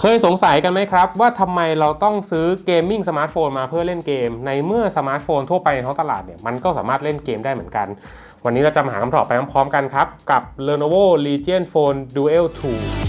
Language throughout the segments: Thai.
เคยสงสัยกันไหมครับ ว่าทำไมเราต้องซื้อเกมมิ่งสมาร์ทโฟนมาเพื่อเล่นเกม ในเมื่อสมาร์ทโฟนทั่วไปในท้องตลาดเนี่ยมันก็สามารถเล่นเกมได้เหมือนกัน วันนี้เราจะมาหาคำตอบไปพร้อมๆกันครับ กับ Lenovo Legion Phone Duel 2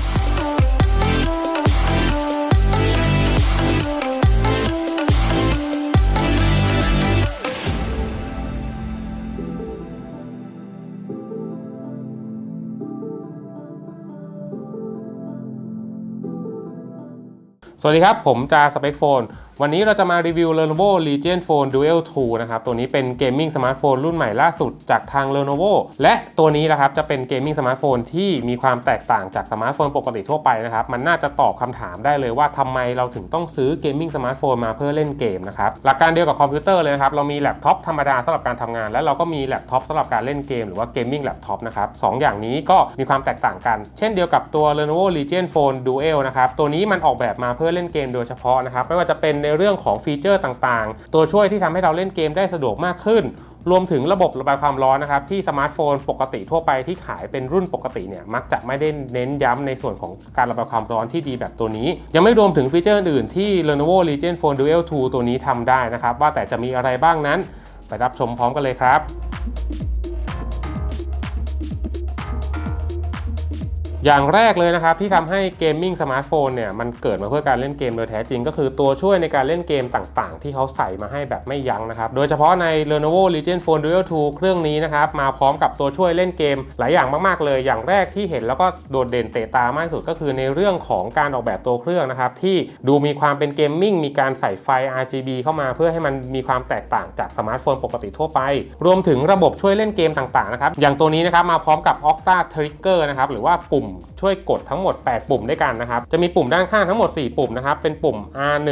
สวัสดีครับ ผมจาสเปคโฟน วันนี้เราจะมารีวิว Lenovo Legion Phone Duel 2 นะครับ ตัวนี้เป็นเกมมิ่งสมาร์ทโฟนรุ่นใหม่ล่าสุดจากทาง Lenovo และตัวนี้นะครับจะเป็นเกมมิ่งสมาร์ทโฟนที่มีความแตกต่างจากสมาร์ทโฟนปกติทั่วไปนะครับ มันน่าจะตอบคำถามได้เลยว่าทำไมเราถึงต้องซื้อเกมมิ่งสมาร์ทโฟนมาเพื่อเล่นเกมนะครับ หลักการเดียวกับคอมพิวเตอร์เลยนะครับ เรามีแล็ปท็อปธรรมดาสำหรับการทำงาน และเราก็มีแล็ปท็อปสำหรับการเล่นเกมหรือว่าเกมมิ่งแล็ปท็อปนะครับสองอย่างนี้ก็มีความแตกต่างกัน เช่นเดียวกับตัว Lenovo Legion Phone Duel นะครับตัวนี้มันออกแบบมาเพื่อเล่นเกมโดยเฉพาะนะครับไม่ว่าจะเป็นในเรื่องของฟีเจอร์ต่างๆ ตัวช่วยที่ทำให้เราเล่นเกมได้สะดวกมากขึ้น รวมถึงระบบระบายความร้อนนะครับที่สมาร์ทโฟนปกติทั่วไปที่ขายเป็นรุ่นปกติเนี่ยมักจะไม่ได้เน้นย้ำในส่วนของการระบายความร้อนที่ดีแบบตัวนี้ ยังไม่รวมถึงฟีเจอร์อื่นที่ Lenovo Legion Phone Duel 2 ตัวนี้ทำได้นะครับว่าแต่จะมีอะไรบ้างนั้น ไปรับชมพร้อมกันเลยครับ อย่างแรกเลยนะครับที่ทำให้เกมมิ่งสมาร์ทโฟนเนี่ยมันเกิดมาเพื่อการเล่นเกมโดยแท้จริง ก็คือตัวช่วยในการเล่นเกมต่างๆ ที่เขาใส่มาให้แบบไม่ยั้งนะครับ โดยเฉพาะใน Lenovo Legion Phone Duel 2 เครื่องนี้นะครับมาพร้อมกับตัวช่วยเล่นเกมหลายอย่างมากๆเลย อย่างแรกที่เห็นแล้วก็โดดเด่นเตะตามากที่สุดก็คือในเรื่องของการออกแบบตัวเครื่องนะครับที่ดูมีความเป็นเกมมิ่งมีการใส่ไฟ RGB เข้ามาเพื่อให้มันมีความแตกต่างจากสมาร์ทโฟนปกติทั่วไป รวมถึงระบบช่วยเล่นเกมต่างๆนะครับอย่างตัวนี้นะครับมาพร้อมกับ Octa Trigger นะครับหรือว่าปุ่มช่วยกดทั้งหมด 8 ปุ่มด้วยกันนะครับ จะมีปุ่มด้านข้างทั้งหมด 4 ปุ่มนะครับ เป็นปุ่ม R1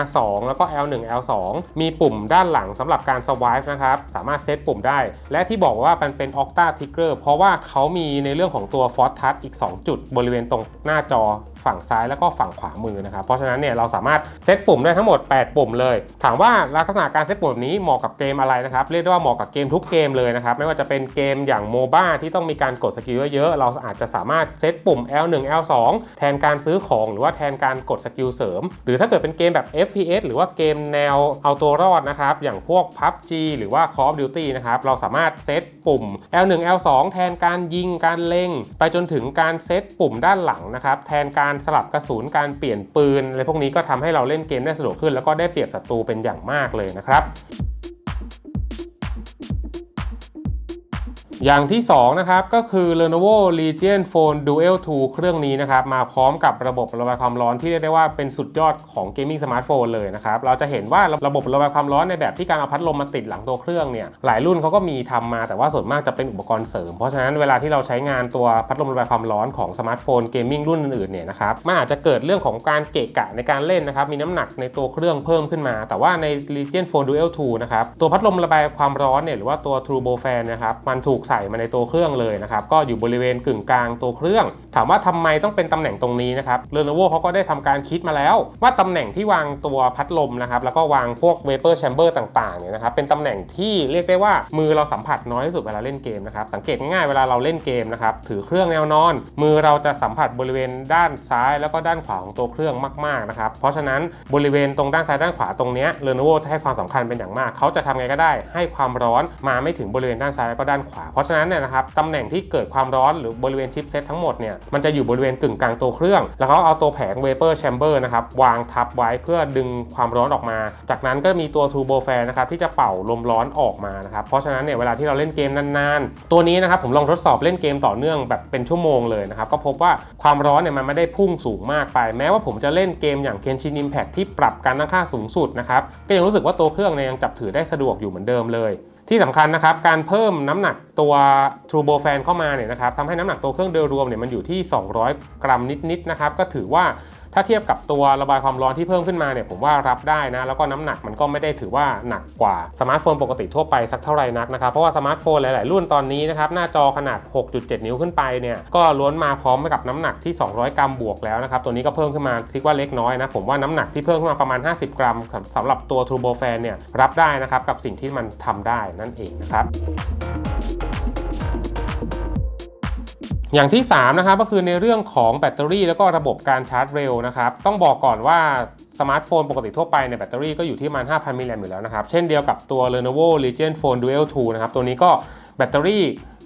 R2 แล้วก็ L1 L2 มีปุ่มด้านหลังสำหรับการ swipe นะครับ สามารถเซตปุ่มได้ และที่บอกว่ามันเป็น Octa Trigger เพราะว่าเขามีในเรื่องของตัว f o r t Touch อีก 2 จุดบริเวณตรงหน้าจอ ฝั่งซ้ายแล้วก็ฝั่งขวามือนะครับ เพราะฉะนั้นเนี่ยเราสามารถเซตปุ่มได้ทั้งหมด 8 ปุ่มเลย ถามว่าลักษณะการเซตปุ่มนี้เหมาะกับเกมอะไรนะครับ เรียกได้ว่าเหมาะกับเกมทุกเกมเลยนะครับ ไม่ว่าจะเป็นเกมอย่างโมบ้าที่ต้องมีการกดสกิลเยอะๆ เราอาจจะสามารถเซตปุ่ม L1 L2 แทนการซื้อของหรือว่าแทนการกดสกิลเสริม หรือถ้าเกิดเป็นเกมแบบ FPS หรือว่าเกมแนวเอาตัวรอดนะครับ อย่างพวก PUBG หรือว่า Call of Duty นะครับ เราสามารถเซตปุ่ม L1 L2 แทนการยิง การเล็ง ไปจนถึงการเซตปุ่มด้านหลังนะครับ แทนการสลับกระสุนการเปลี่ยนปืนอะไรพวกนี้ก็ทำให้เราเล่นเกมได้สะดวกขึ้น แล้วก็ได้เปรียบศัตรูเป็นอย่างมากเลยนะครับ อย่างที่ 2 นะครับ ก็คือ Lenovo Legion Phone Duel 2 เครื่องนี้นะครับ มาพร้อมกับระบบระบายความร้อนที่เรียกได้ว่าเป็นสุดยอดของเกมมิ่งสมาร์ทโฟนเลยนะครับ เราจะเห็นว่าระบบระบายความร้อนในแบบที่การเอาพัดลมมาติดหลังตัวเครื่องเนี่ยหลายรุ่นเขาก็มีทำมาแต่ว่าส่วนมากจะเป็นอุปกรณ์เสริม เพราะฉะนั้นเวลาที่เราใช้งานตัวพัดลมระบายความร้อนของสมาร์ทโฟนเกมมิ่งรุ่นอื่นๆเนี่ยนะครับมันอาจจะเกิดเรื่องของการเกะกะในการเล่นนะครับมีน้ำหนักในตัวเครื่องเพิ่มขึ้นมา แต่ว่าใน Legion Phone Duel 2 นะครับตัวพัดลมระบายความร้อนเนี่ยหรือว่าตัว Turbo Fan นะครับมันถูกใส่มาในตัวเครื่องเลยนะครับก็อยู่บริเวณกึ่งกลางตัวเครื่อง ถามว่าทำไมต้องเป็นตำแหน่งตรงนี้นะครับ Lenovo เขาก็ได้ทำการคิดมาแล้ว ว่าตำแหน่งที่วางตัวพัดลมนะครับแล้วก็วางพวก Vapor Chamber ต่างๆเนี่ยนะครับเป็นตำแหน่งที่เรียกได้ว่ามือเราสัมผัสน้อยที่สุดเวลาเล่นเกมนะครับสังเกตง่ายๆเวลาเราเล่นเกมนะครับถือเครื่องแนวนอน มือเราจะสัมผัสบริเวณด้านซ้ายแล้วก็ด้านขวาของตัวเครื่องมากๆนะครับเพราะฉะนั้นบริเวณตรงด้านซ้ายด้านขวาตรงนี้ย Lenovo จะให้ความสำคัญเป็นอย่างมาก เขาจะทำไงก็ได้ ให้ความร้อนมาไม่ถึงบริเวณด้านซ้ายแล้วก็ด้านขวาเราะฉะนั้นเนี่ยนะครับตำแหน่งที่เกิดความร้อนหรือบริเวณชิปเซตทั้งหมดเนี่ยมันจะอยู่บริเวณกึ่งกลางตัวเครื่อง แล้วเขาเอาตัวแผง Vapor Chamber นะครับวางทับไว้เพื่อดึงความร้อนออกมา จากนั้นก็มีตัว Turbo Fan นะครับที่จะเป่าลมร้อนออกมานะครับเพราะฉะนั้นเนี่ยเวลาที่เราเล่นเกมนานๆ ตัวนี้นะครับผมลองทดสอบเล่นเกมต่อเนื่องแบบเป็นชั่วโมงเลยนะครับก็พบว่าความร้อนเนี่ยมันไม่ได้พุ่งสูงมากไป แม้ว่าผมจะเล่นเกมอย่าง Genshin Impact ที่ปรับการตั้งค่าสูงสุดนะครับก็ยังรู้สึกว่าตัวเครื่องเนี่ยยังจับถือได้สะดวกอยู่เหมือนเดิมเลย ที่สำคัญนะครับ การเพิ่มน้ำหนักตัว Turbo Fan เข้ามาเนี่ยนะครับทำให้น้ำหนักตัวเครื่องโดยรวมเนี่ยมันอยู่ที่ 200 กรัมนิดๆนะครับ ก็ถือว่า ถ้าเทียบกับตัวระบายความร้อนที่เพิ่มขึ้นมาเนี่ยผมว่ารับได้นะ แล้วก็น้ำหนักมันก็ไม่ได้ถือว่าหนักกว่าสมาร์ทโฟนปกติทั่วไปสักเท่าไหร่นักนะครับเพราะว่าสมาร์ทโฟนหลาย ๆ รุ่นตอนนี้นะครับหน้าจอขนาด 6.7 นิ้วขึ้นไปเนี่ยก็ล้วนมาพร้อมกับน้ำหนักที่ 200 กรัมบวกแล้วนะครับตัวนี้ก็เพิ่มขึ้นมาคิดว่าเล็กน้อยนะผมว่าน้ำหนักที่เพิ่มขึ้นมาประมาณ 50 กรัมสำหรับตัว Turbo Fan เนี่ยรับได้นะครับกับสิ่งที่มันทำได้นั่นเองนะครับ อย่างที่3นะครับก็คือในเรื่องของแบตเตอรี่ แล้วก็ระบบการชาร์จเร็วนะครับต้องบอกก่อนว่าสมาร์ทโฟนปกติทั่วไปในแบตเตอรี่ก็อยู่ที่ประมาณ 5,000 มิลลิแอมป์อยู่แล้วนะครับ เช่นเดียวกับตัว Lenovo Legion Phone Duel 2 นะครับ ตัวนี้ก็แบตเตอรี่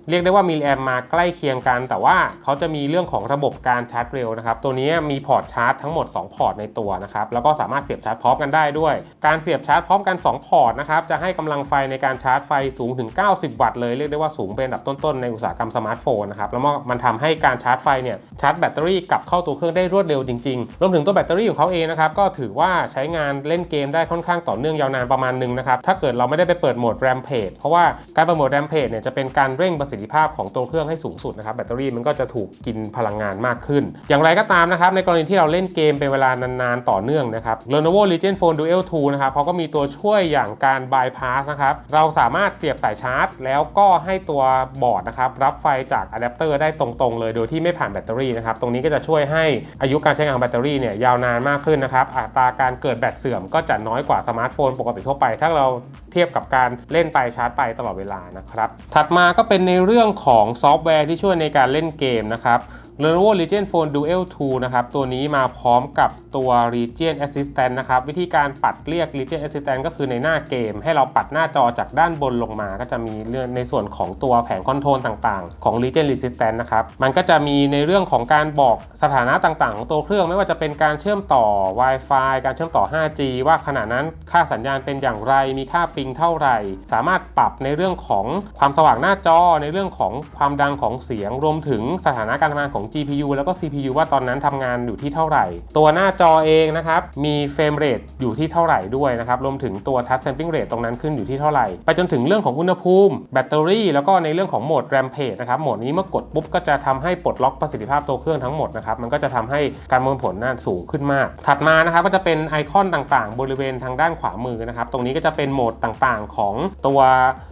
เรียกได้ว่ามิลลิแอมมาใกล้เคียงกัน แต่ว่าเขาจะมีเรื่องของระบบการชาร์จเร็วนะครับ ตัวนี้มีพอร์ตชาร์จทั้งหมด 2 พอร์ตในตัวนะครับ แล้วก็สามารถเสียบชาร์จพร้อมกันได้ด้วย การเสียบชาร์จพร้อมกัน 2 พอร์ตนะครับ จะให้กำลังไฟในการชาร์จไฟสูงถึง 90 วัตต์เลย เรียกได้ว่าสูงเป็นอันดับต้นๆในอุตสาหกรรมสมาร์ทโฟนนะครับ แล้วมันทำให้การชาร์จไฟเนี่ยชาร์จแบตเตอรี่กลับเข้าตัวเครื่องได้รวดเร็วจริงๆ รวมถึงตัวแบตเตอรี่ของเขาเองนะครับ ก็ถือว่าใช้งานเล่นเกมได้ค่อนข้างต่อเนื่องยาวนานประมาณนึงนะครับ ถ้าเกิดเราไม่ได้ไปเปิดโหมด Rampage เพราะว่าการเปิดโหมด Rampage เนี่ยจะเป็นการเร่งประสิทธิภาพของตัวเครื่องให้สูงสุดนะครับแบตเตอรี่มันก็จะถูกกินพลังงานมากขึ้น อย่างไรก็ตามนะครับในกรณีที่เราเล่นเกมเป็นเวลานานๆต่อเนื่องนะครับ Lenovo Legion Phone Duel 2นะครับเขาก็มีตัวช่วยอย่างการ bypass นะครับเราสามารถเสียบสายชาร์จ แล้วก็ให้ตัวบอร์ดนะครับรับไฟจากอะแดปเตอร์ได้ตรงๆ เลยโดยที่ไม่ผ่านแบตเตอรี่นะครับตรงนี้ก็จะช่วยให้อายุการใช้งานของแบตเตอรี่เนี่ยยาวนานมากขึ้นนะครับอัตราการเกิดแบตเสื่อมก็จะน้อยกว่าสมาร์ทโฟนปกติทั่วไป ถ้าเราเทียบกับการเล่นไปชาร์จไปตลอดเวลานะครับถัดมาก็เป็นในเรื่องของซอฟต์แวร์ที่ช่วยในการเล่นเกมนะครับ Lenovo Legion Phone Duel 2 นะครับ ตัวนี้มาพร้อมกับตัว Legion Assistant นะครับ วิธีการปัดเรียก Legion Assistant ก็คือในหน้าเกม ให้เราปัดหน้าจอจากด้านบนลงมา ก็จะมีเรื่องในส่วนของตัวแผงคอนโทรลต่างๆ ของ Legion Assistant นะครับ มันก็จะมีในเรื่องของการบอกสถานะต่างๆ ของตัวเครื่องไม่ว่าจะเป็นการเชื่อมต่อ Wi-Fi การเชื่อมต่อ 5G ว่าขณะนั้นค่าสัญญาณเป็นอย่างไร มีค่าปิงเท่าไหร่ สามารถปรับในเรื่องของความสว่างหน้าจอ ในเรื่องของความดังของเสียง รวมถึงสถานะการทำงานของ GPU แล้วก็ CPU ว่าตอนนั้นทำงานอยู่ที่เท่าไหร่ ตัวหน้าจอเองนะครับ มีเฟรมเรทอยู่ที่เท่าไหร่ด้วยนะครับ รวมถึงตัว Touch Sampling Rate ตรงนั้นขึ้นอยู่ที่เท่าไหร่ ไปจนถึงเรื่องของอุณหภูมิ แบตเตอรี่ แล้วก็ในเรื่องของโหมด Rampage นะครับ โหมดนี้เมื่อกดปุ๊บก็จะทำให้ปลดล็อกประสิทธิภาพตัวเครื่องทั้งหมดนะครับ มันก็จะทำให้การประมวลผลน่าสูงขึ้นมาก ถัดมานะครับก็จะเป็นไอคอนต่างๆ บริเวณทางด้านขวามือนะครับ ตรงนี้ก็จะเป็นโหมดต่างๆ ของตัว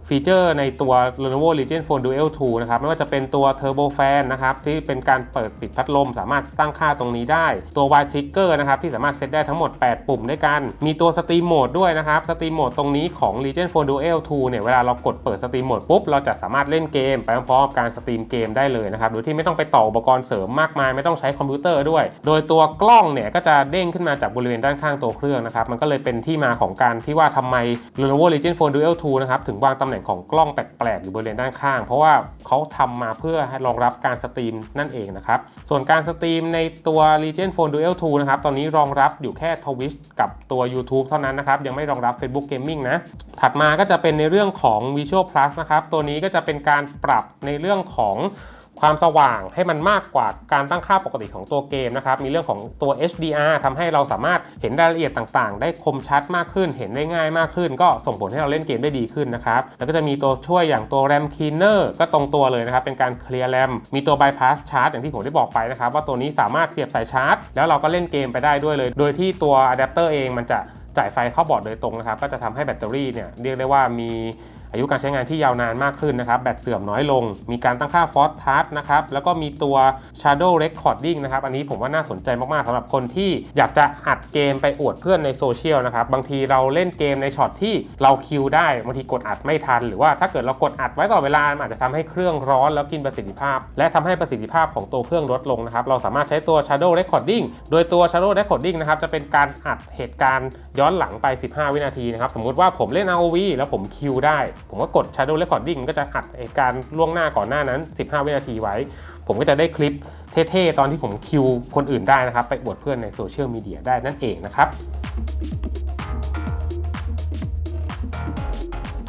ฟีเจอร์ในตัว Lenovo Legion Phone Duel 2 นะครับ ไม่ว่าจะเป็นตัว Turbo Fan นะครับที่เป็นการเปิดปิดพัดลม สามารถตั้งค่าตรงนี้ได้ ตัว Y Trigger นะครับที่สามารถเซตได้ทั้งหมด 8 ปุ่มด้วยกัน มีตัว Stream Mode ด้วยนะครับ Stream Mode ตรงนี้ของ Legion Phone Duel 2 เนี่ย เวลาเรากดเปิด Stream Mode ปุ๊บ เราจะสามารถเล่นเกม ไปพร้อมๆกับการสตรีมเกมได้เลยนะครับ โดยที่ไม่ต้องไปต่ออุปกรณ์เสริมมากมาย ไม่ต้องใช้คอมพิวเตอร์ด้วย โดยตัวกล้องเนี่ย ก็จะเด้งขึ้นมาจากบริเวณด้านข้างตัวเครื่องนะครับ มันก็เลยเป็นที่มาของการที่ว่าทำไม Lenovo Legion Phone Duel 2 นะครับ ถึงวางตำแหน่งของกล้องแปลกๆอยู่บริเวณด้านข้าง เพราะว่าเขาทำมาเพื่อรองรับการสตรีมนั่นเองนะครับ ส่วนการสตรีมในตัว Legion Phone Duel 2 นะครับ ตอนนี้รองรับอยู่แค่ Twitch กับตัว YouTube เท่านั้นนะครับ ยังไม่รองรับ Facebook Gaming นะ ถัดมาก็จะเป็นในเรื่องของ Visual Plus นะครับ ตัวนี้ก็จะเป็นการปรับในเรื่องของ ความสว่างให้มันมากกว่าการตั้งค่าปกติของตัวเกมนะครับ มีเรื่องของตัว HDR ทำให้เราสามารถเห็นรายละเอียดต่างๆ ได้คมชัดมากขึ้น เห็นได้ง่ายมากขึ้น ก็ส่งผลให้เราเล่นเกมได้ดีขึ้นนะครับ แล้วก็จะมีตัวช่วยอย่างตัว RAM Cleaner ก็ตรงตัวเลยนะครับ เป็นการเคลียร์ RAM มีตัว Bypass Charge อย่างที่ผมได้บอกไปนะครับ ว่าตัวนี้สามารถเสียบสายชาร์จ แล้วเราก็เล่นเกมไปได้ด้วยเลย โดยที่ตัวอะแดปเตอร์เองมันจะจ่ายไฟเข้าบอร์ดโดยตรงนะครับ ก็จะทำให้แบตเตอรี่เนี่ยเรียกได้ว่ามี อายุการใช้งานที่ยาวนานมากขึ้นนะครับ แบตเสื่อมน้อยลง มีการตั้งค่า Force Touch นะครับ แล้วก็มีตัว Shadow Recording นะครับ อันนี้ผมว่าน่าสนใจมากๆสำหรับคนที่อยากจะอัดเกมไปอวดเพื่อนในโซเชียลนะครับ บางทีเราเล่นเกมในช็อตที่เราคิวได้ บางทีกดอัดไม่ทัน หรือว่าถ้าเกิดเรากดอัดไว้ตลอเวลามันอาจจะทำให้เครื่องร้อนแล้วกินประสิทธิภาพ และทำให้ประสิทธิภาพของตัวเครื่องลดลงนะครับ เราสามารถใช้ตัว Shadow Recording โดยตัว Shadow Recording นะครับจะเป็นการอัดเหตุการณ์ย้อนหลังไป 15 วินาทีนะครับ สมมติว่าผมเล่น ROV แล้วผมคิวได้ผมก็กด Shadow Recording ก็จะอัดการล่วงหน้าก่อนหน้านั้น 15 วินาทีไว้ ผมก็จะได้คลิปเท่ๆ ตอนที่ผมคิวคนอื่นได้นะครับ ไปอวดเพื่อนในโซเชียลมีเดียได้นั่นเองนะครับ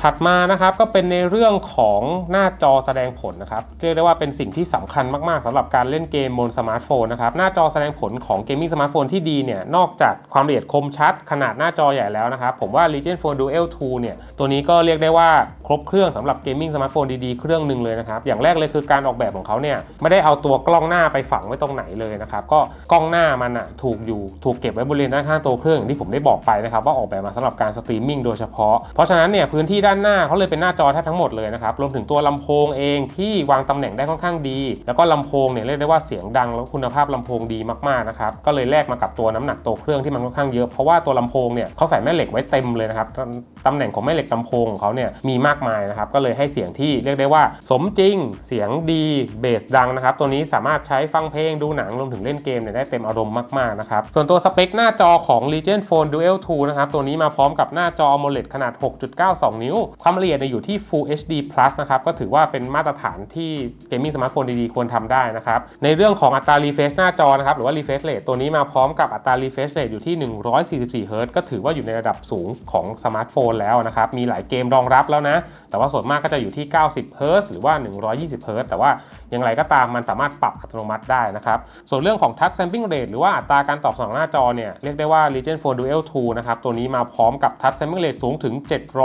ถัดมานะครับก็เป็นในเรื่องของหน้าจอแสดงผลนะครับเรียกได้ว่าเป็นสิ่งที่สำคัญมากๆสำหรับการเล่นเกมบนสมาร์ทโฟนนะครับหน้าจอแสดงผลของเกมมิ่งสมาร์ทโฟนที่ดีเนี่ยนอกจากความละเอียดคมชัด ขนาดหน้าจอใหญ่แล้วนะครับผมว่า Legion Phone Duel 2เนี่ยตัวนี้ก็เรียกได้ว่าครบเครื่องสำหรับเกมมิ่งสมาร์ทโฟนดีๆเครื่องหนึ่งเลยนะครับอย่างแรกเลยคือการออกแบบของเขาเนี่ยไม่ได้เอาตัวกล้องหน้าไปฝังไว้ตรงไหนเลยนะครับก็กล้องหน้ามันอะถูกอยู่ถูกเก็บไว้บริเวณด้านข้างตัวเครื่องอย่างที่ผมได้บอกไปนะครับว่าออกแบบมาสำหรับการสตรีมมิ่งโดยเฉพาะเพราะฉะนั้นเนี่ยพื้นที่ด้านานหน้าเขาเลยเป็นหน้าจอแทบทั้งหมดเลยนะครับรวมถึงตัวลำโพงเองที่วางตำแหน่งได้ค่อนข้างดี แล้วก็ลำโพงเนี่ยเรียกได้ว่าเสียงดังแล้วคุณภาพลำโพงดีมากๆนะครับก็เลยแลกมากับตัวน้ำหนักตัวเครื่องที่มันค่อนข้างเยอะเพราะว่าตัวลำโพงเนี่ยเขาใส่แม่เหล็กไว้เต็มเลยนะครับตำแหน่งของแม่เหล็กลำโพงของเขาเนี่ยมีมากมายนะครับก็เลยให้เสียงที่เรียกได้ว่า สมจริงเสียงดีเบสดังนะครับตัวนี้สามารถใช้ฟังเพลงดูหนังรวมถึงเล่นเกมเนี่ยได้เต็มอารมณ์มากๆนะครับส่วนตัวสเปคหน้าจอของ Legion Phone Duel 2นะครับตัวนี้มาพร้อมกับหน้าจอ AMOLED ขนาด 6.92 นิ้วความละเอียดเนี่ยอยู่ที่ Full HD Plus นะครับ ก็ถือว่าเป็นมาตรฐานที่เกมมิ่งสมาร์ทโฟนดีๆ ควรทำได้นะครับ ในเรื่องของอัตรา refresh หน้าจอนะครับ หรือว่า refresh rate ตัวนี้มาพร้อมกับอัตรา refresh rate อยู่ที่ 144 Hz ก็ถือว่าอยู่ในระดับสูงของสมาร์ทโฟนแล้วนะครับ มีหลายเกมรองรับแล้วนะ แต่ว่าส่วนมากก็จะอยู่ที่ 90 Hz หรือว่า 120 Hz แต่ว่าอย่างไรก็ตามมันสามารถปรับอัตโนมัติได้นะครับ ส่วนเรื่องของ touch sampling rate หรือว่าอัตราการตอบสนองหน้าจอเนี่ยเรียกได้ว่า Legion Phone Duel 2 นะครับตัวนี้มาพร้อมกับ touch sampling rate สูงถึง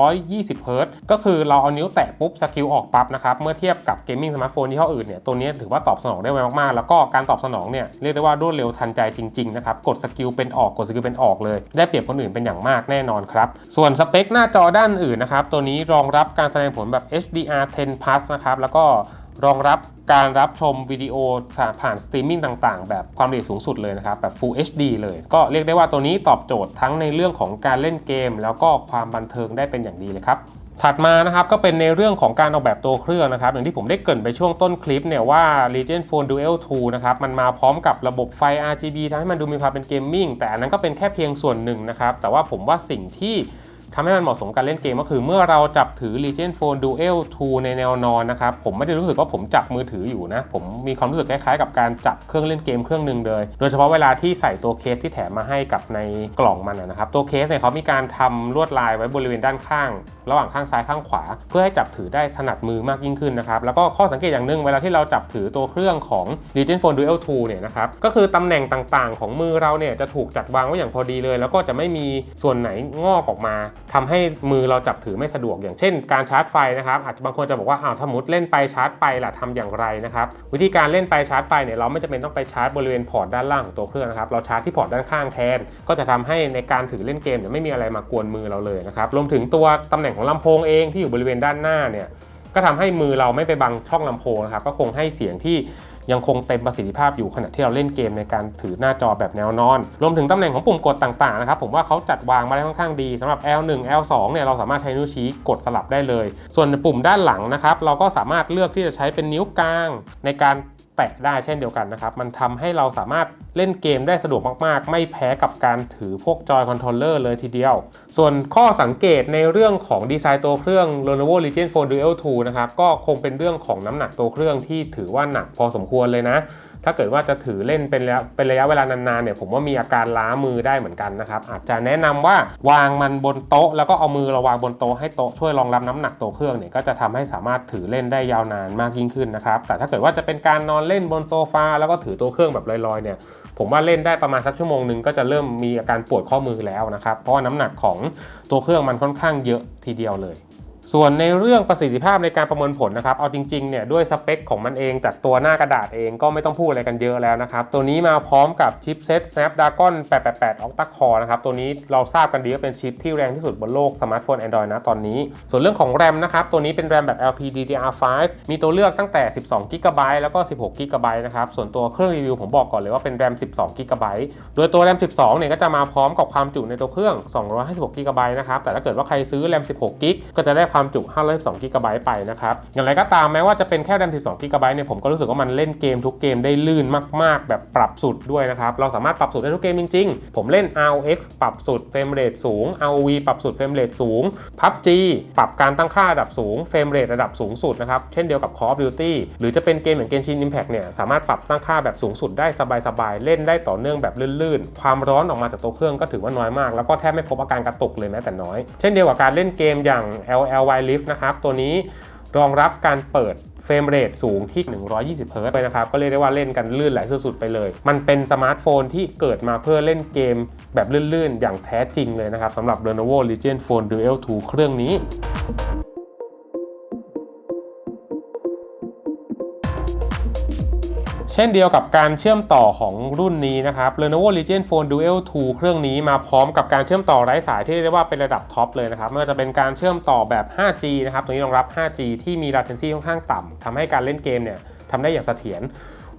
720 Hz ก็คือเราเอานิ้วแตะปุ๊บสกิลออกปั๊บนะครับ เมื่อเทียบกับเกมมิ่งสมาร์ทโฟนที่ห้ออื่นเนี่ยตัวนี้ถือว่าตอบสนองได้ไวมากๆ แล้วก็การตอบสนองเนี่ยเรียกได้ว่ารวดเร็วทันใจจริงๆนะครับกดสกิลเป็นออกกดสกิลเป็นออกเลย ได้เปรียบคนอื่นเป็นอย่างมากแน่นอนครับส่วนสเปคหน้าจอด้านอื่นนะครับตัวนี้รองรับการแสดงผลแบบ HDR 10 plus นะครับแล้วก็รองรับการรับชมวิดีโอผ่านสตรีมมิ่งต่างๆ แบบความละเอียดสูงสุดเลยนะครับ แบบ Full HD เลย ก็เรียกได้ว่าตัวนี้ตอบโจทย์ทั้งในเรื่องของการเล่นเกม แล้วก็ความบันเทิงได้เป็นอย่างดีเลยครับ ถัดมานะครับก็เป็นในเรื่องของการออกแบบตัวเครื่องนะครับ อย่างที่ผมได้เกริ่นไปช่วงต้นคลิปเนี่ยว่า Legion Phone Duel 2 นะครับ มันมาพร้อมกับระบบไฟ RGB ทำให้มันดูมีความเป็นเกมมิ่งแต่อันนั้นก็เป็นแค่เพียงส่วนหนึ่งนะครับ แต่ว่าผมว่าสิ่งที่ทำให้มันเหมาะสมการเล่นเกมก็คือเมื่อเราจับถือ Legion Phone Duel 2 ในแนวนอนนะครับ ผมไม่ได้รู้สึกว่าผมจับมือถืออยู่นะ ผมมีความรู้สึกคล้ายๆกับการจับเครื่องเล่นเกมเครื่องหนึ่งเลย โดยเฉพาะเวลาที่ใส่ตัวเคสที่แถมมาให้กับในกล่องมันนะครับ ตัวเคสเนี่ยเขามีการทำลวดลายไว้บริเวณด้านข้าง ระหว่างข้างซ้ายข้างขวา เพื่อให้จับถือได้ถนัดมือมากยิ่งขึ้นนะครับแล้วก็ข้อสังเกตอย่างหนึ่งเวลาที่เราจับถือตัวเครื่องของ Legion Phone Duel 2เนี่ยนะครับก็คือตำแหน่งต่างๆ ของมือเราเนี่ยจะถูกจัดวางไว้อย่างพอดีเลย แล้วก็จะไม่มีส่วนไหนงอกออกมาทำให้มือเราจับถือไม่สะดวก อย่างเช่น การชาร์จไฟนะครับอาจจะบางคนจะบอกว่าอ้าวสมมติเล่นไปชาร์จไปล่ะทำอย่างไรนะครับวิธีการเล่นไปชาร์จไปเนี่ยเราไม่จำเป็นต้องไปชาร์จบริเวณพอร์ตด้านล่างของตัวเครื่องนะครับเราชาร์จที่พอร์ตด้านข้างแทน ก็จะทำให้ในการถือเล่นเกมเนี่ยไม่มีอะไรมากวนมือเราเลยนะครับรวมถึงตัวตำแหน่งของลำโพงเองที่อยู่บริเวณด้านหน้าเนี่ยก็ทำให้มือเราไม่ไปบังช่องลำโพงนะครับก็คงให้เสียงที่ยังคงเต็มประสิทธิภาพอยู่ขณะที่เราเล่นเกมในการถือหน้าจอแบบแนวนอน รวมถึงตำแหน่งของปุ่มกดต่างๆนะครับผมว่าเขาจัดวางมาได้ค่อนข้างดีสำหรับ L1 L2 เนี่ยเราสามารถใช้นิ้วชี้กดสลับได้เลย ส่วนปุ่มด้านหลังนะครับเราก็สามารถเลือกที่จะใช้เป็นนิ้วกลางในการ แตะได้เช่นเดียวกันนะครับ มันทำให้เราสามารถเล่นเกมได้สะดวกมากๆ ไม่แพ้กับการถือพวกจอยคอนโทรลเลอร์เลยทีเดียว ส่วนข้อสังเกตในเรื่องของดีไซน์ตัวเครื่อง Lenovo Legion Phone Duel 2 นะครับ ก็คงเป็นเรื่องของน้ำหนักตัวเครื่องที่ถือว่าหนักพอสมควรเลยนะ ถ้าเกิดว่าจะถือเล่นเป็นแล้วเป็นระยะเวลานานๆเนี่ยผมว่ามีอาการล้ามือได้เหมือนกันนะครับ อาจจะแนะนำว่าวางมันบนโต๊ะ แล้วก็เอามือเราวางบนโต๊ะให้โต๊ะช่วยรองรับน้ำหนักตัวเครื่องเนี่ยก็จะทำให้สามารถถือเล่นได้ยาวนานมากยิ่งขึ้นนะครับแต่ถ้าเกิดว่าจะเป็นการนอนเล่นบนโซฟาแล้วก็ถือตัวเครื่องแบบลอยๆเนี่ยผมว่าเล่นได้ประมาณสักชั่วโมงหนึ่งก็จะเริ่มมีอาการปวดข้อมือแล้วนะครับ เพราะว่าน้ำหนักของตัวเครื่องมันค่อนข้างเยอะทีเดียวเลย ส่วนในเรื่องประสิทธิภาพในการประเมินผลนะครับ เอาจริงๆเนี่ยด้วยสเปคของมันเองจากตัวหน้ากระดาษเองก็ไม่ต้องพูดอะไรกันเยอะแล้วนะครับ ตัวนี้มาพร้อมกับชิปเซ็ต Snapdragon 888 Octa Core นะครับ ตัวนี้เราทราบกันดีว่าเป็นชิปที่แรงที่สุดบนโลกสมาร์ทโฟน Android นะตอนนี้ ส่วนเรื่องของแรมนะครับ ตัวนี้เป็นแรมแบบ LPDDR5 มีตัวเลือกตั้งแต่ 12 g b แล้วก็ 16 g b นะครับส่วนตัวเครื่องรีวิวผมบอกก่อนเลยว่าเป็นแรม 12 g b โดยตัวแรม 12 เนี่ยก็จะมาพร้อมกับความจุในตัวเครื่อง 256 g b นะครับแต่ถ้าเกิดว่าใครซื้อแรม 16 g ก็จะได้ความจุ 512 g b ไปนะครับ อย่างไรก็ตามแม้ว่าจะเป็นแค่แรม 12 g b เนี่ยผมก็รู้สึกว่ามันเล่นเกมทุกเกมได้ลื่นมาก ๆ แบบปรับสุดด้วยนะครับ เราสามารถปรับสุดได้ทุกเกมจริง ๆ ผมเล่น ROX ปรับสุดเฟรมเรทสูง ROV ปรับสุดเฟรมเรทสูง PUBG ปรับการตั้งค่าระดับสูงเฟรมเรทระดับสูงสุดนะครับ เช่นเดียวกับ Call of Duty หรือจะเป็นเกมอย่าง Genshin Impact เนี่ยสามารถปรับตั้งค่าแบบสูงสุดได้สบาย ๆ เล่นได้ต่อเนื่องแบบลื่น ๆ ความร้อนออกมาจากตัวเครื่องก็ถือว่าน้อยมาก แล้วก็แทบไม่พบอาการกระตุกเลยแม้แต่น้อย เช่นเดียวกับการเล่นเกมอย่าง LLY Lift นะครับ ตัวนี้รองรับการเปิดเฟรมเรทสูงที่ 120เฮิร์ตซ์ไปนะครับ ก็เรียกได้ว่าเล่นกันลื่นไหลสุดๆไปเลย มันเป็นสมาร์ทโฟนที่เกิดมาเพื่อเล่นเกมแบบลื่นๆ อย่างแท้จริงเลยนะครับสำหรับ Lenovo Legion Phone Duel 2 เครื่องนี้ เช่นเดียวกับการเชื่อมต่อของรุ่นนี้นะครับ Lenovo Legion Phone Duel 2 เครื่องนี้มาพร้อมกับการเชื่อมต่อไร้สายที่เรียกว่าเป็นระดับท็อปเลยนะครับไม่ว่าจะเป็นการเชื่อมต่อแบบ 5G นะครับตรงนี้รองรับ 5G ที่มี latency ค่อนข้างต่ำทำให้การเล่นเกมเนี่ยทำได้อย่างเสถียร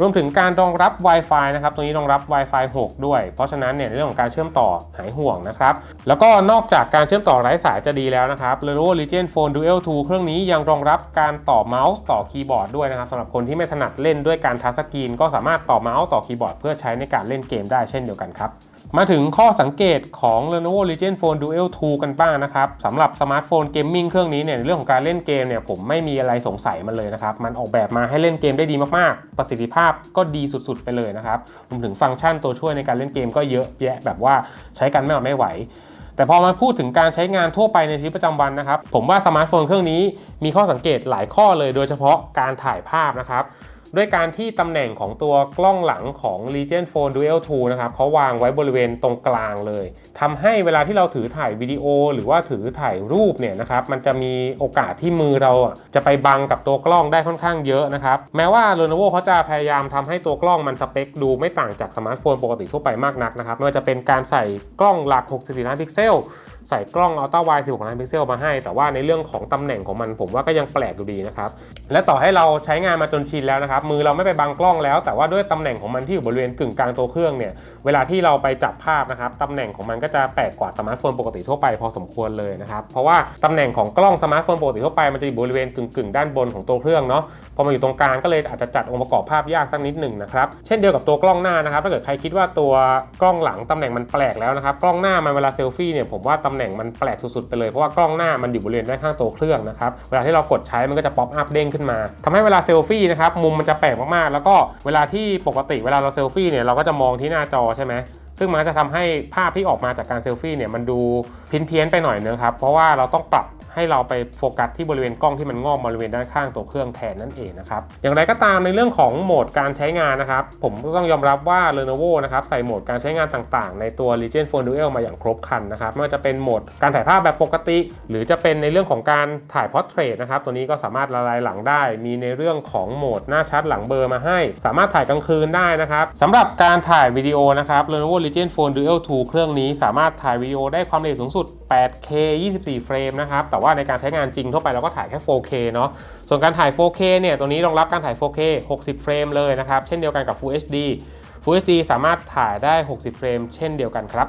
รวมถึงการรองรับ Wi-Fi นะครับ ตรงนี้รองรับ Wi-Fi 6 ด้วย เพราะฉะนั้นเนี่ยในเรื่องของการเชื่อมต่อหายห่วงนะครับ แล้วก็นอกจากการเชื่อมต่อไร้สายจะดีแล้วนะครับ Lenovo Legion Phone Duel 2 เครื่องนี้ยังรองรับการต่อเมาส์ต่อคีย์บอร์ดด้วยนะครับสำหรับคนที่ไม่ถนัดเล่นด้วยการทัชสกรีนก็สามารถต่อเมาส์ต่อคีย์บอร์ดเพื่อใช้ในการเล่นเกมได้เช่นเดียวกันครับ มาถึงข้อสังเกตของ Lenovo Legion Phone Duel 2 กันบ้างนะครับสำหรับสมาร์ทโฟนเกมมิ่งเครื่องนี้เนี่ยในเรื่องของการเล่นเกมเนี่ยผมไม่มีอะไรสงสัยมันเลยนะครับ มันออกแบบมาให้เล่นเกมได้ดีมากๆ ประสิทธิภาพก็ดีสุดๆ ไปเลยนะครับรวมถึงฟังก์ชันตัวช่วยในการเล่นเกมก็เยอะแยะแบบว่าใช้กันไม่หวาดไม่ไหว แต่พอมาพูดถึงการใช้งานทั่วไปในชีวิตประจำวันนะครับผมว่าสมาร์ทโฟนเครื่องนี้มีข้อสังเกตหลายข้อเลย โดยเฉพาะการถ่ายภาพนะครับ ด้วยการที่ตำแหน่งของตัวกล้องหลังของ Legion Phone Duel 2 นะครับเขาวางไว้บริเวณตรงกลางเลยทำให้เวลาที่เราถือถ่ายวิดีโอ หรือว่าถือถ่ายรูปเนี่ยนะครับมันจะมีโอกาสที่มือเราจะไปบังกับตัวกล้องได้ค่อนข้างเยอะนะครับแม้ว่า Lenovo เขาจะพยายามทำให้ตัวกล้องมันสเปคดูไม่ต่างจากสมาร์ทโฟนปกติทั่วไปมากนักนะครับไม่ว่าจะเป็นการใส่กล้องหลัก 64 ล้านพิกเซล ใส่กล้องอัลตร้าไวด์16 ล้านพิกเซลมาให้ แต่ว่าในเรื่องของตำแหน่งของมันผมว่าก็ยังแปลกอยู่ดีนะครับ และต่อให้เราใช้งานมาจนชินแล้วนะครับ มือเราไม่ไปบังกล้องแล้ว แต่ว่าด้วยตำแหน่งของมันที่อยู่บริเวณกึ่งกลางตัวเครื่องเนี่ย เวลาที่เราไปจับภาพนะครับตำแหน่งของมันก็จะแปลกกว่าสมาร์ทโฟนปกติทั่วไปพอสมควรเลยนะครับ เพราะว่าตำแหน่งของกล้องสมาร์ทโฟนปกติทั่วไปมันจะอยู่บริเวณกึ่งกึ่งๆด้านบนของตัวเครื่องเนาะ พอมาอยู่ตรงกลางก็เลยอาจจะจัดองค์ประกอบภาพยากสักนิดหนึ่งนะครับ เช่นเดียวกับตัวกล้องหน้านะครับ ถ้าเกิดใครคิดว่าตัวกล้องหลังตำแหน่งมันแปลกแล้วนะครับ กล้องหน้ามันเวลาเซลฟี่เนี่ยผมว่าตำแหน่งมันแปลกสุดๆไปเลยเพราะว่ากล้องหน้ามันอยู่บริเวณด้านข้างตัวเครื่องนะครับ เวลาที่เรากดใช้มันก็จะป๊อปอัพเด้งขึ้นมาทำให้เวลาเซลฟี่นะครับมุมมันจะแปลกมากๆ แล้วก็เวลาที่ปกติเวลาเราเซลฟี่เนี่ยเราก็จะมองที่หน้าจอใช่ไหมซึ่งมันจะทำให้ภาพที่ออกมาจากการเซลฟี่เนี่ยมันดูเพี้ยนๆไปหน่อยนึงครับเพราะว่าเราต้องปรับ ให้เราไปโฟกัสที่บริเวณกล้องที่มันงอกบริเวณด้านข้างตัวเครื่องแทนนั่นเองนะครับอย่างไรก็ตามในเรื่องของโหมดการใช้งานนะครับ ผมก็ต้องยอมรับว่า Lenovo นะครับใส่โหมดการใช้งานต่างๆ ในตัว Legion Phone Duel มาอย่างครบครันนะครับไม่ว่าจะเป็นโหมดการถ่ายภาพแบบปกติ หรือจะเป็นในเรื่องของการถ่ายพอร์เทรตนะครับตัวนี้ก็สามารถละลายหลังได้ มีในเรื่องของโหมดหน้าชัดหลังเบลอร์มาให้ สามารถถ่ายกลางคืนได้นะครับสำหรับการถ่ายวิดีโอนะครับ Lenovo Legion Phone Duel 2 เครื่องนี้สามารถถ่ายวิดีโอได้ความละเอียดสูงสุด 8K 24 เฟรมนะครับแต่ว่าว่าในการใช้งานจริงทั่วไปเราก็ถ่ายแค่ 4K เนาะส่วนการถ่าย 4K เนี่ยตัวนี้รองรับการถ่าย 4K 60 เฟรมเลยนะครับ เช่นเดียวกันกับ Full HD Full HD สามารถถ่ายได้ 60 เฟรมเช่นเดียวกันครับ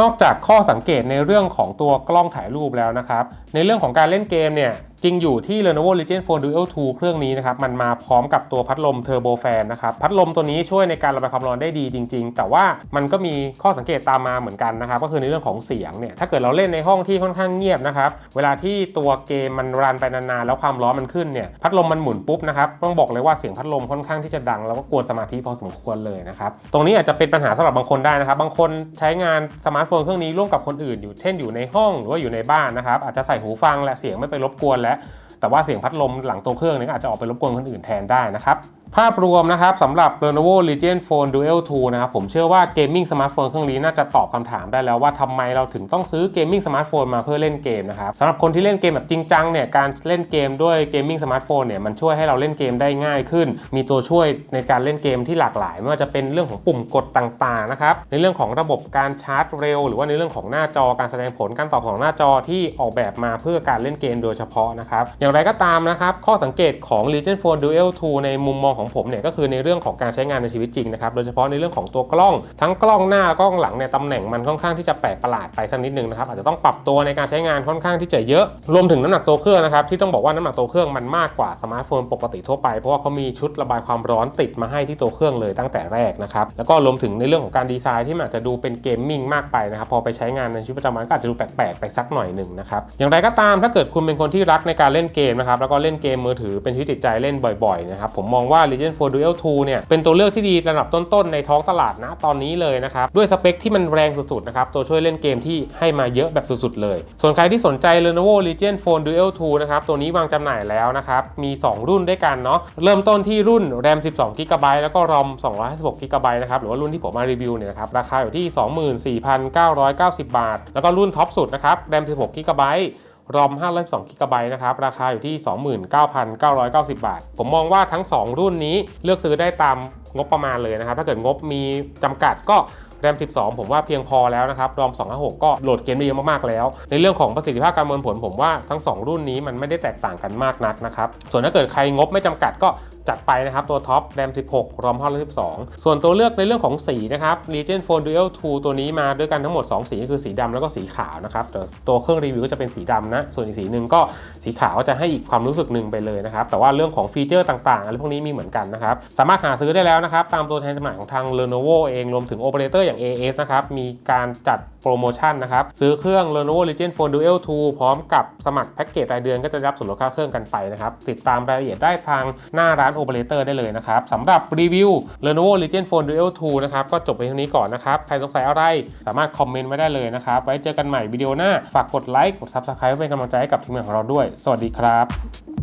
นอกจากข้อสังเกตในเรื่องของตัวกล้องถ่ายรูปแล้วนะครับ ในเรื่องของการเล่นเกมเนี่ย จริงอยู่ที่ Lenovo Legion Phone Duel 2 เครื่องนี้นะครับ มันมาพร้อมกับตัวพัดลม Turbo Fan นนะครับ พัดลมตัวนี้ช่วยในการระบายความร้อนได้ดีจริง ๆ แต่ว่ามันก็มีข้อสังเกตตามมาเหมือนกันนะครับ ก็คือในเรื่องของเสียงเนี่ย ถ้าเกิดเราเล่นในห้องที่ค่อนข้างเงียบนะครับ เวลาที่ตัวเกมมันรันไปนานๆ แล้วความร้อนมันขึ้นเนี่ย พัดลมมันหมุนปุ๊บนะครับ ต้องบอกเลยว่าเสียงพัดลมค่อนข้างที่จะดัง แล้วก็กวนสมาธิพอสมควรเลยนะครับ ตรงนี้อาจจะเป็นปัญหาสำหรับบางคนได้นะครับ บางคนใช้งานสมาร์ทโฟนเครื่องนี้ร่วมกับคนอื่นอยู่ เช่นอยู่ในห้องหรือว่าอยู่ในบ้านนะครับอาจจะใส่หูฟังและเสียงไม่ไปรบกวนและแต่ว่าเสียงพัดลมหลังตัวเครื่องนี้อาจจะออกไปรบกวนคนอื่นแทนได้นะครับ ภาพรวมนะครับสำหรับ Lenovo Legion Phone Duel 2 นะครับผมเชื่อว่าเกมมิ่งสมาร์ทโฟนเครื่องนี้น่าจะตอบคำถามได้แล้วว่าทำไมเราถึงต้องซื้อเกมมิ่งสมาร์ทโฟนมาเพื่อเล่นเกมนะครับสำหรับคนที่เล่นเกมแบบจริงจังเนี่ยการเล่นเกมด้วยเกมมิ่งสมาร์ทโฟนเนี่ยมันช่วยให้เราเล่นเกมได้ง่ายขึ้น มีตัวช่วยในการเล่นเกมที่หลากหลาย ไม่ว่าจะเป็นเรื่องของปุ่มกดต่างๆนะครับในเรื่องของระบบการชาร์จเร็ว หรือว่าในเรื่องของหน้าจอการแสดงผลการตอบสนองหน้าจอที่ออกแบบมาเพื่อการเล่นเกมโดยเฉพาะนะครับอย่างไรก็ตามนะครับข้อสังเกตของ Legion Phone Duel 2 ในมุมมองของผมเนี่ยก็คือในเรื่องของการใช้งานในชีวิตจริงนะครับโดยเฉพาะในเรื่องของตัวกล้องทั้งกล้องหน้าและกล้องหลังเนี่ยตำแหน่งมันค่อนข้างที่จะแปลกประหลาดไปสักนิดนึงนะครับอาจจะต้องปรับตัวในการใช้งานค่อนข้างที่จะเยอะ รวมถึงน้ำหนักตัวเครื่องนะครับที่ต้องบอกว่าน้ำหนักตัวเครื่องมันมากกว่าสมาร์ทโฟนปกติทั่วไปเพราะว่าเขามีชุดระบายความร้อนติดมาให้ที่ตัวเครื่องเลยตั้งแต่แรกนะครับแล้วก็รวมถึงในเรื่องของการดีไซน์ที่มันอาจจะดูเป็นเกมมิ่งมากไปนะครับพอไปใช้งานในชีวิตประจำวันก็อาจจะดูแปลกๆไปสักหน่อยหนึ่งนะครับอย่างไรก็ตามถ้าเกิดคุณเป็นคนที่รักในการเล่นเกมนะครับแล้วก็เล่นเกมมือถือเป็นชีวิตจิตใจเล่นบ่อยๆนะครับผมมองว่า Legion 4 Duel 2 เนี่ย เป็นตัวเลือกที่ดีระดับต้นๆ ในท้องตลาดนะตอนนี้เลยนะครับ ด้วยสเปคที่มันแรงสุดๆ นะครับ ตัวช่วยเล่นเกมที่ให้มาเยอะแบบสุดๆ เลย ส่วนใครที่สนใจ Lenovo Legion Phone Duel 2 นะครับ ตัวนี้วางจำหน่ายแล้วนะครับ มี 2 รุ่นด้วยกันเนาะ เริ่มต้นที่รุ่น RAM 12 GB แล้วก็ ROM 256 GB นะครับ หรือว่ารุ่นที่ผมมารีวิวเนี่ยนะครับ ราคาอยู่ที่ 24,990 บาท แล้วก็รุ่นท็อปสุดนะครับ RAM 16 GB รอม512 g b นะครับ ราคาอยู่ที่ 29,990 บาท ผมมองว่าทั้ง 2 รุ่นนี้เลือกซื้อได้ตามงบประมาณเลยนะครับ ถ้าเกิดงบมีจำกัดก็แรม 12 ผมว่าเพียงพอแล้วนะครับ รอม 256 ก็โหลดเกมได้เยอะมากๆ แล้ว ในเรื่องของประสิทธิภาพการประมวลผลผมว่าทั้ง 2 รุ่นนี้มันไม่ได้แตกต่างกันมากนักนะครับ ส่วนถ้าเกิดใครงบไม่จำกัดก็ จัดไปนะครับตัวท็อปแรม 16 รอม512 ส่วนตัวเลือกในเรื่องของสีนะครับ Legion Phone Duel 2 ตัวนี้มาด้วยกันทั้งหมด 2 สีก็คือสีดำแล้วก็สีขาวนะครับแต่ตัวเครื่องรีวิวก็จะเป็นสีดำนะ ส่วนอีกสีหนึ่งก็สีขาวจะให้อีกความรู้สึกหนึ่งไปเลยนะครับ แต่ว่าเรื่องของฟีเจอร์ต่างๆอะไรพวกนี้มีเหมือนกันนะครับ สามารถหาซื้อได้แล้วนะครับ ตามตัวแทนจำหน่ายของทาง Lenovo เองรวมถึงโอเปอเรเตอร์อย่าง AS นะครับมีการจัดโปรโมชั่นนะครับซื้อเครื่อง Lenovo Legion Phone Duel 2 พร้อมกับสมัครแพ็กเกจรายเดือนก็จะรับส่วนลดค่าเครื่องกันไปนะครับติดตามรายละเอียดได้ทางหน้าร้านโอเปอเรเตอร์ได้เลยนะครับสำหรับรีวิว Lenovo Legion Phone Duel 2 นะครับ ก็จบไปเท่านี้ก่อนนะครับ ใครสงสัยอะไรสามารถคอมเมนต์ไว้ได้เลยนะครับ ไว้เจอกันใหม่วิดีโอหน้า ฝากกดไลค์กด Subscribe เพื่อเป็นกำลังใจให้กับทีมงานของเราด้วย สวัสดีครับ